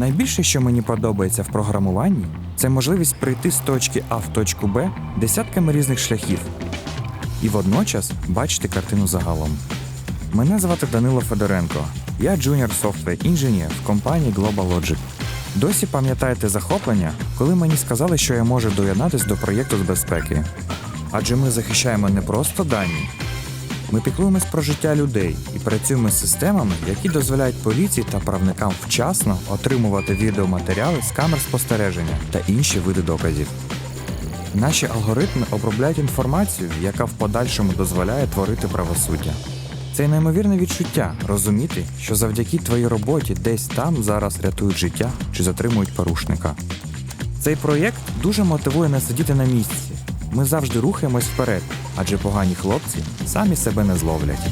Найбільше, що мені подобається в програмуванні, це можливість прийти з точки А в точку Б десятками різних шляхів і водночас бачити картину загалом. Мене звати Данило Федоренко. Я джуніор софтвер інженер в компанії Global Logic. Досі пам'ятаєте захоплення, коли мені сказали, що я можу доєднатись до проєкту з безпеки. Адже ми захищаємо не просто дані, ми піклуємось про життя людей і працюємо з системами, які дозволяють поліції та правникам вчасно отримувати відеоматеріали з камер спостереження та інші види доказів. Наші алгоритми обробляють інформацію, яка в подальшому дозволяє творити правосуддя. Це неймовірне відчуття розуміти, що завдяки твоїй роботі десь там зараз рятують життя чи затримують порушника. Цей проєкт дуже мотивує не сидіти на місці. Ми завжди рухаємось вперед, адже погані хлопці самі себе не зловлять.